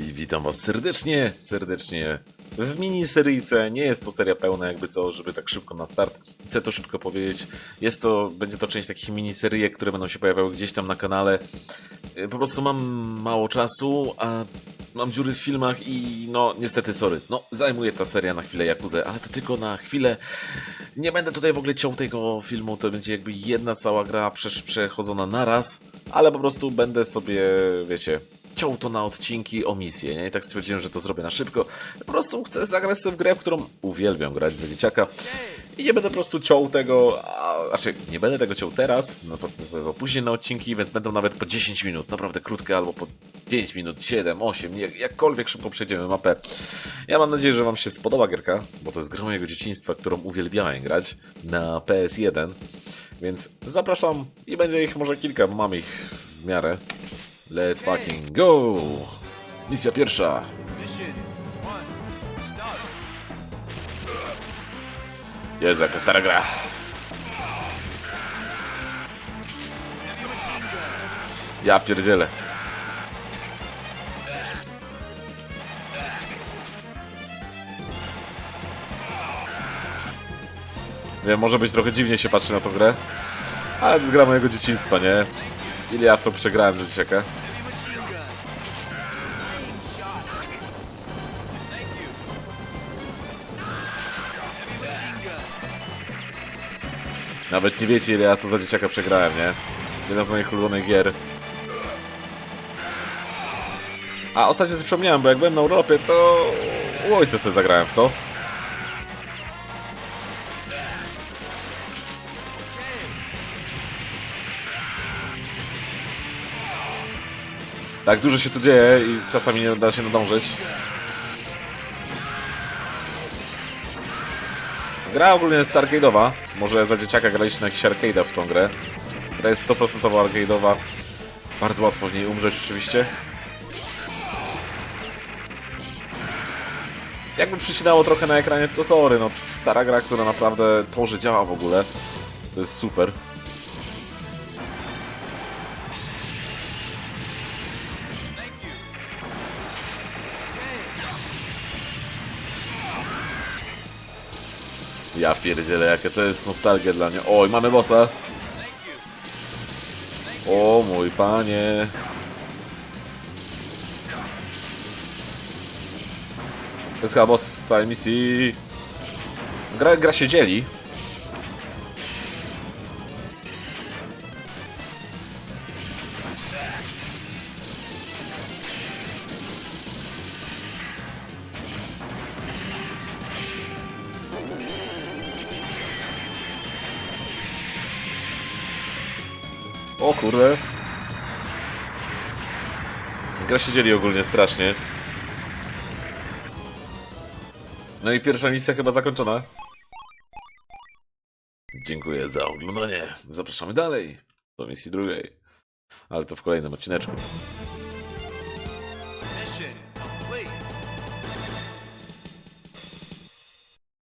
I witam was serdecznie, serdecznie w miniseryjce. Nie jest to seria pełna, jakby co, żeby tak szybko na start. Chcę to szybko powiedzieć. Jest to, będzie to część takich miniseryjek, które będą się pojawiały gdzieś tam na kanale. Y, Po prostu mam mało czasu, a mam dziury w filmach i no niestety sorry. No zajmuje ta seria na chwilę Jakuzę, ale to tylko na chwilę. Nie będę tutaj w ogóle ciął tego filmu, to będzie jakby jedna cała gra przechodzona naraz, ale po prostu będę sobie, wiecie, ciął to na odcinki o misję, nie? I tak stwierdziłem, że to zrobię na szybko. Po prostu chcę zagrać sobie w grę, w którą uwielbiam grać za dzieciaka. I nie będę po prostu ciął tego, a, znaczy nie będę tego ciął teraz, no to to później na odcinki, więc będą nawet po 10 minut, naprawdę krótkie, albo po 5 minut, 7, 8, jak, jakkolwiek szybko przejdziemy mapę. Ja mam nadzieję, że wam się spodoba gierka, bo to jest gra mojego dzieciństwa, którą uwielbiałem grać na PS1, więc zapraszam i będzie ich może kilka, mam ich w miarę. Let's fucking go! Misja pierwsza. Jezu, jaka stara gra. Ja pierdzielę. Wiem, może być trochę dziwnie się patrzy na tą grę, ale to jest gra mojego dzieciństwa, nie? Ile ja w to przegrałem za dzieciaka? Nawet nie wiecie, ile ja to za dzieciaka przegrałem, nie? Jedna z moich ulubionych gier. A ostatnio sobie przypomniałem, bo jak byłem na Europie, to u ojca sobie zagrałem w to. Tak dużo się tu dzieje i czasami nie da się nadążyć. Gra ogólnie jest arcade'owa. Może za dzieciaka graliście na jakiś arcade'a w tą grę. Gra jest 100% arcade'owa. Bardzo łatwo w niej umrzeć oczywiście. Jakby przycinało trochę na ekranie, to sorry, no stara gra, która naprawdę to, że działa w ogóle, to jest super. Ja pierdzielę, jakie to jest nostalgia dla mnie. Oj, mamy bossa. O mój panie. To jest chyba boss z całej misji. Gra, gra się dzieli. O kurde. Gra się dzieli ogólnie strasznie. No i pierwsza misja chyba zakończona. Dziękuję za oglądanie. Zapraszamy dalej do misji drugiej. Ale to w kolejnym odcineczku.